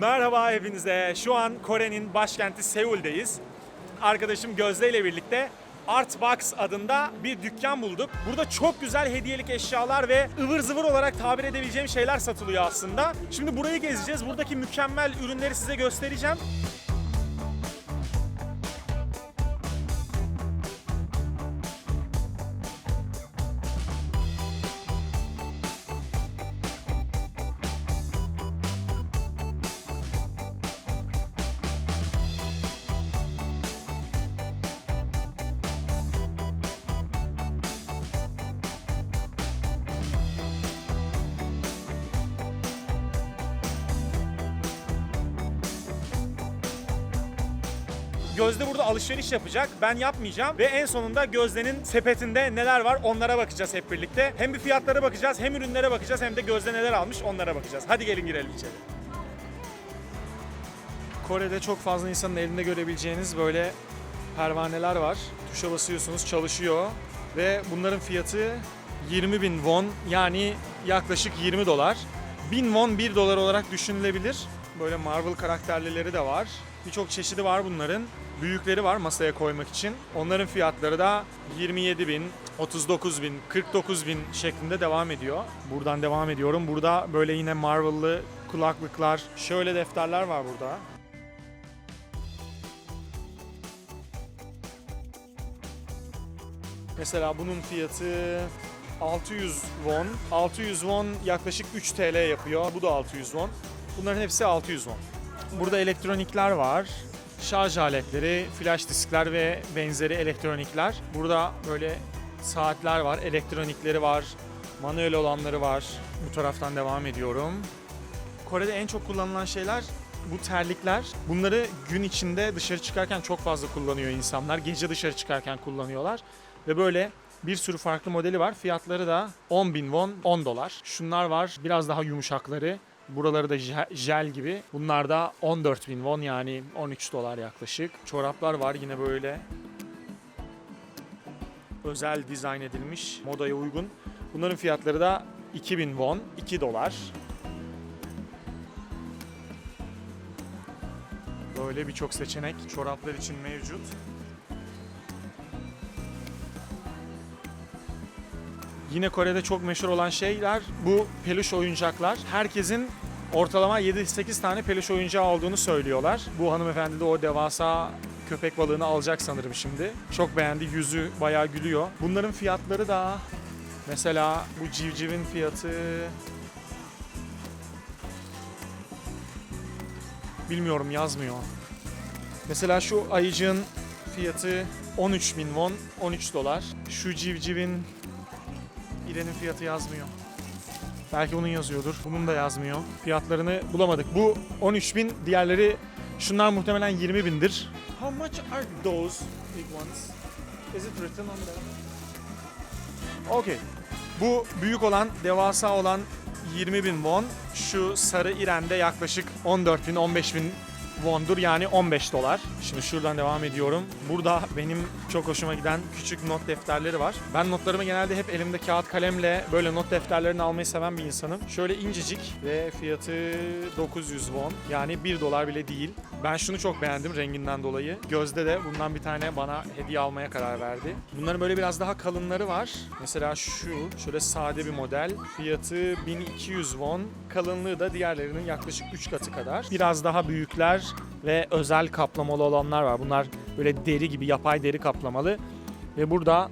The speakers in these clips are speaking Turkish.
Merhaba hepinize. Şu an Kore'nin başkenti Seul'deyiz. Arkadaşım Gözde ile birlikte Artbox adında bir dükkan bulduk. Burada çok güzel hediyelik eşyalar ve ıvır zıvır olarak tabir edebileceğim şeyler satılıyor aslında. Şimdi burayı gezeceğiz. Buradaki mükemmel ürünleri size göstereceğim. Gözde burada alışveriş yapacak. Ben yapmayacağım. Ve en sonunda Gözde'nin sepetinde neler var onlara bakacağız hep birlikte. Hem bir fiyatlara bakacağız, hem ürünlere bakacağız, hem de Gözde neler almış onlara bakacağız. Hadi gelin girelim içeri. Kore'de çok fazla insanın elinde görebileceğiniz böyle pervaneler var. Tuşa basıyorsunuz çalışıyor ve bunların fiyatı 20 bin won yani yaklaşık 20 dolar. 1000 won 1 dolar olarak düşünülebilir. Böyle Marvel karakterlileri de var. Birçok çeşidi var bunların. Büyükleri var masaya koymak için. Onların fiyatları da 27 bin, 39 bin, 49 bin şeklinde devam ediyor. Buradan devam ediyorum. Burada böyle yine Marvel'lı kulaklıklar, şöyle defterler var burada. Mesela bunun fiyatı 600 won. 600 won yaklaşık 3 TL yapıyor. Bu da 600 won. Bunların hepsi 600 won. Burada elektronikler var. Şarj aletleri, flash diskler ve benzeri elektronikler. Burada böyle saatler var, elektronikleri var, manuel olanları var. Bu taraftan devam ediyorum. Kore'de en çok kullanılan şeyler bu terlikler. Bunları gün içinde dışarı çıkarken çok fazla kullanıyor insanlar. Gece dışarı çıkarken kullanıyorlar. Ve böyle bir sürü farklı modeli var. Fiyatları da 10 bin won, 10 dolar. Şunlar var, biraz daha yumuşakları. Buraları da je- jel gibi. Bunlar da 14 bin won yani 13 dolar yaklaşık. Çoraplar var yine böyle. Özel dizayn edilmiş, modaya uygun. Bunların fiyatları da 2000 won, 2 dolar. Böyle birçok seçenek çoraplar için mevcut. Yine Kore'de çok meşhur olan şeyler bu peluş oyuncaklar. Herkesin ortalama 7-8 tane peluş oyuncağı olduğunu söylüyorlar. Bu hanımefendi de o devasa köpek balığını alacak sanırım şimdi. Çok beğendi, yüzü bayağı gülüyor. Bunların fiyatları da mesela bu civcivin fiyatı bilmiyorum yazmıyor. Mesela şu ayıcığın fiyatı 13 bin won, 13 dolar. Şu civcivin İrenin fiyatı yazmıyor. Belki onun yazıyordur. Bunun da yazmıyor. Fiyatlarını bulamadık. Bu 13 bin, diğerleri şunlar muhtemelen 20 bindir. How much are those big ones? Is it written on them? Okay. Bu büyük olan, devasa olan 20 bin won. Şu sarı İren'de yaklaşık 14 bin, 15 bin wondur yani 15 dolar. Şimdi şuradan devam ediyorum. Burada benim çok hoşuma giden küçük not defterleri var. Ben notlarımı genelde hep elimde kağıt kalemle böyle not defterlerini almayı seven bir insanım. Şöyle incecik ve fiyatı 900 won yani 1 dolar bile değil. Ben şunu çok beğendim renginden dolayı. Gözde de bundan bir tane bana hediye almaya karar verdi. Bunların böyle biraz daha kalınları var. Mesela şu şöyle sade bir model. Fiyatı 1200 won. Kalınlığı da diğerlerinin yaklaşık 3 katı kadar. Biraz daha büyükler ve özel kaplamalı olanlar var. Bunlar böyle deri gibi yapay deri kaplamalı. Ve burada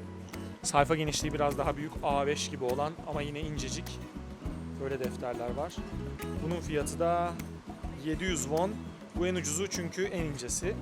sayfa genişliği biraz daha büyük A5 gibi olan ama yine incecik böyle defterler var. Bunun fiyatı da 700 won. Bu en ucuzu çünkü en incesi.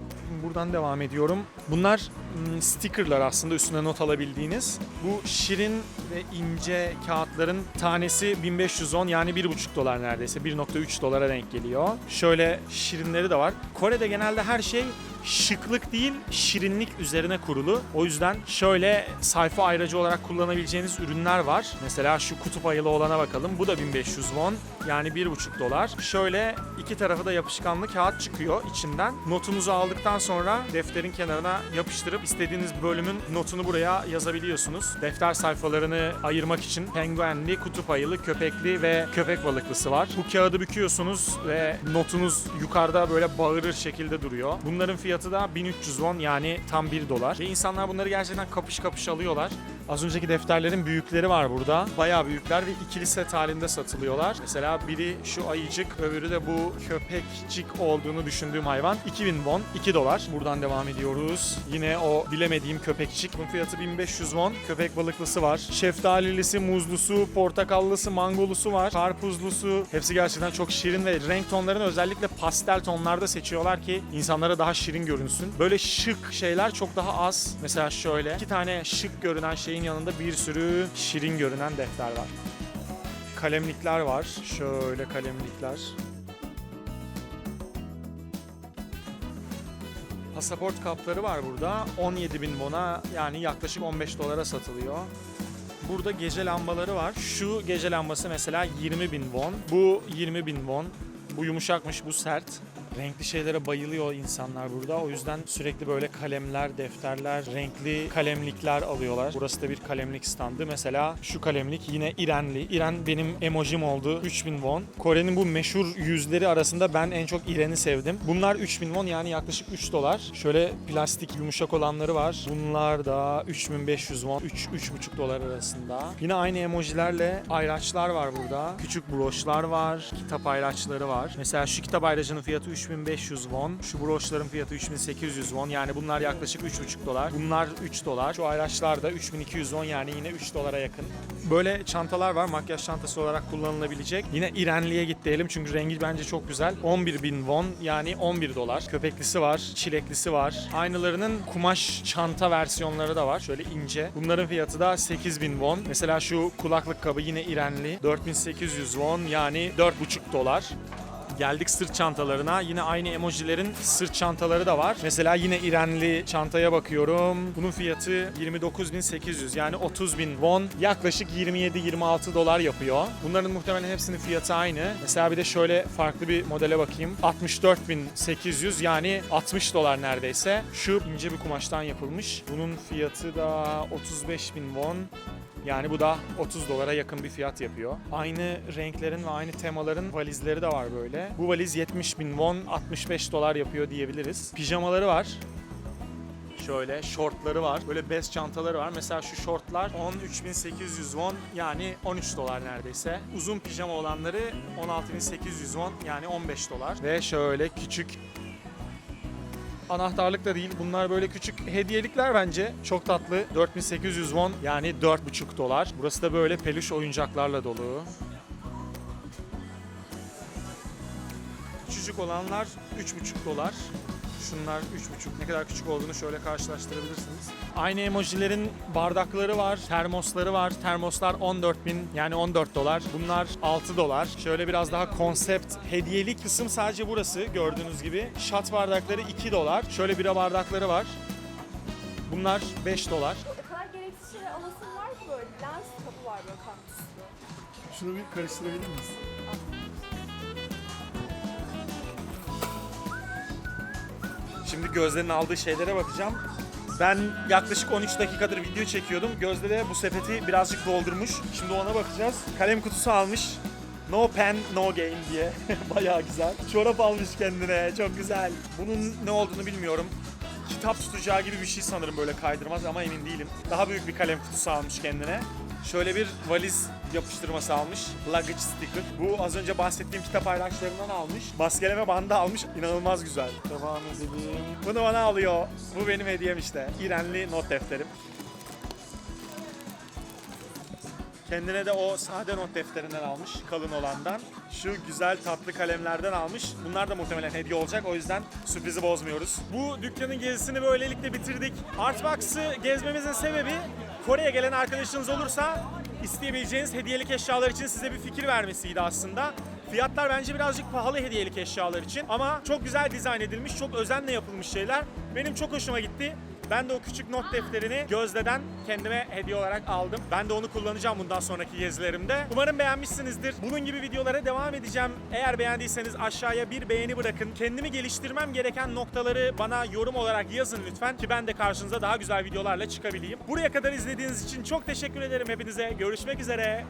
Buradan devam ediyorum. Bunlar hmm, stickerlar aslında üstüne not alabildiğiniz. Bu şirin ve ince kağıtların tanesi 1500 won yani 1,5 dolar neredeyse. 1.3 dolara denk geliyor. Şöyle şirinleri de var. Kore'de genelde her şey şıklık değil şirinlik üzerine kurulu. O yüzden şöyle sayfa ayracı olarak kullanabileceğiniz ürünler var. Mesela şu kutup ayılı olana bakalım. Bu da 1500 won. Yani 1,5 dolar. Şöyle iki tarafı da yapışkanlı kağıt çıkıyor içinden. Notunuzu aldıktan sonra defterin kenarına yapıştırıp istediğiniz bölümün notunu buraya yazabiliyorsunuz. Defter sayfalarını ayırmak için penguenli, kutup ayılı, köpekli ve köpek balıklısı var. Bu kağıdı büküyorsunuz ve notunuz yukarıda böyle bağırır şekilde duruyor. Bunların fiyatı da 1300 won yani tam 1 dolar. Ve insanlar bunları gerçekten kapış kapış alıyorlar. Az önceki defterlerin büyükleri var burada. Bayağı büyükler ve ikili set halinde satılıyorlar. Mesela biri şu ayıcık, öbürü de bu köpekcik olduğunu düşündüğüm hayvan. 2000 won, 2 dolar. Buradan devam ediyoruz. Yine o bilemediğim köpekçik. Bunun fiyatı 1500 won. Köpek balıklısı var. Şeftalilisi, muzlusu, portakallısı, mangolusu var. Karpuzlusu. Hepsi gerçekten çok şirin ve renk tonlarını özellikle pastel tonlarda seçiyorlar ki insanlara daha şirin görünsün. Böyle şık şeyler çok daha az. Mesela şöyle iki tane şık görünen şeyin yanında bir sürü şirin görünen defter var. Kalemlikler var. Şöyle kalemlikler. Pasaport kapları var burada. 17 bin won'a yani yaklaşık 15 dolara satılıyor. Burada gece lambaları var. Şu gece lambası mesela 20 bin won. Bu 20 bin won. Bu yumuşakmış, bu sert. Renkli şeylere bayılıyor insanlar burada. O yüzden sürekli böyle kalemler, defterler, renkli kalemlikler alıyorlar. Burası da bir kalemlik standı. Mesela şu kalemlik yine İrenli. İren benim emojim oldu. 3000 won. Kore'nin bu meşhur yüzleri arasında ben en çok İren'i sevdim. Bunlar 3000 won yani yaklaşık 3 dolar. Şöyle plastik yumuşak olanları var. Bunlar da 3500 won. 3 3,5 dolar arasında. Yine aynı emojilerle ayraçlar var burada. Küçük broşlar var. Kitap ayraçları var. Mesela şu kitap ayracının fiyatı 3500 won. Şu broşların fiyatı 3800 won. Yani bunlar yaklaşık 3,5 dolar. Bunlar 3 dolar. Şu ayraçlar da 3200 won yani yine 3 dolara yakın. Böyle çantalar var. Makyaj çantası olarak kullanılabilecek. Yine İrenli'ye git diyelim çünkü rengi bence çok güzel. 11.000 won yani 11 dolar. Köpeklisi var, çileklisi var. Aynılarının kumaş çanta versiyonları da var. Şöyle ince. Bunların fiyatı da 8000 won. Mesela şu kulaklık kabı yine İrenli. 4800 won yani 4,5 dolar. Geldik sırt çantalarına. Yine aynı emojilerin sırt çantaları da var. Mesela yine İrenli çantaya bakıyorum. Bunun fiyatı 29.800 yani 30.000 won. Yaklaşık 27-26 dolar yapıyor. Bunların muhtemelen hepsinin fiyatı aynı. Mesela bir de şöyle farklı bir modele bakayım. 64.800 yani 60 dolar neredeyse. Şu ince bir kumaştan yapılmış. Bunun fiyatı da 35.000 won. Yani bu da 30 dolara yakın bir fiyat yapıyor. Aynı renklerin ve aynı temaların valizleri de var böyle. Bu valiz 70 bin won, 65 dolar yapıyor diyebiliriz. Pijamaları var. Şöyle şortları var. Böyle bez çantaları var. Mesela şu şortlar 13.800 won yani 13 dolar neredeyse. Uzun pijama olanları 16.800 won yani 15 dolar. Ve şöyle küçük Anahtarlık da değil. Bunlar böyle küçük hediyelikler bence. Çok tatlı. 4800 won yani 4,5 dolar. Burası da böyle peluş oyuncaklarla dolu. Küçücük olanlar 3,5 dolar. Şunlar 3,5. Ne kadar küçük olduğunu şöyle karşılaştırabilirsiniz. Aynı emojilerin bardakları var, termosları var. Termoslar 14 bin yani 14 dolar. Bunlar 6 dolar. Şöyle biraz daha konsept hediyelik kısım sadece burası gördüğünüz gibi. Şat bardakları 2 dolar. Şöyle bira bardakları var. Bunlar 5 dolar. O kadar gereksiz şeyler alasım var ki böyle lens kabı var böyle kaktüslü. Şunu bir karıştırabilir miyiz? Şimdi Gözde'nin aldığı şeylere bakacağım. Ben yaklaşık 13 dakikadır video çekiyordum. Gözde de bu sepeti birazcık doldurmuş. Şimdi ona bakacağız. Kalem kutusu almış. No pen, no game diye. Bayağı güzel. Çorap almış kendine. Çok güzel. Bunun ne olduğunu bilmiyorum. Kitap tutacağı gibi bir şey sanırım böyle kaydırmaz ama emin değilim. Daha büyük bir kalem kutusu almış kendine. Şöyle bir valiz yapıştırması almış. Luggage sticker. Bu az önce bahsettiğim kitap ayraçlarından almış. Maskeleme bandı almış. İnanılmaz güzel. Devam edelim. Bunu bana alıyor. Bu benim hediyem işte. İrenli not defterim. Kendine de o sade not defterinden almış, kalın olandan. Şu güzel tatlı kalemlerden almış. Bunlar da muhtemelen hediye olacak. O yüzden sürprizi bozmuyoruz. Bu dükkanın gezisini böylelikle bitirdik. Artbox'ı gezmemizin sebebi Kore'ye gelen arkadaşınız olursa isteyebileceğiniz hediyelik eşyalar için size bir fikir vermesiydi aslında. Fiyatlar bence birazcık pahalı hediyelik eşyalar için ama çok güzel dizayn edilmiş, çok özenle yapılmış şeyler. Benim çok hoşuma gitti. Ben de o küçük not defterini Gözde'den kendime hediye olarak aldım. Ben de onu kullanacağım bundan sonraki gezilerimde. Umarım beğenmişsinizdir. Bunun gibi videolara devam edeceğim. Eğer beğendiyseniz aşağıya bir beğeni bırakın. Kendimi geliştirmem gereken noktaları bana yorum olarak yazın lütfen ki ben de karşınıza daha güzel videolarla çıkabileyim. Buraya kadar izlediğiniz için çok teşekkür ederim hepinize. Görüşmek üzere.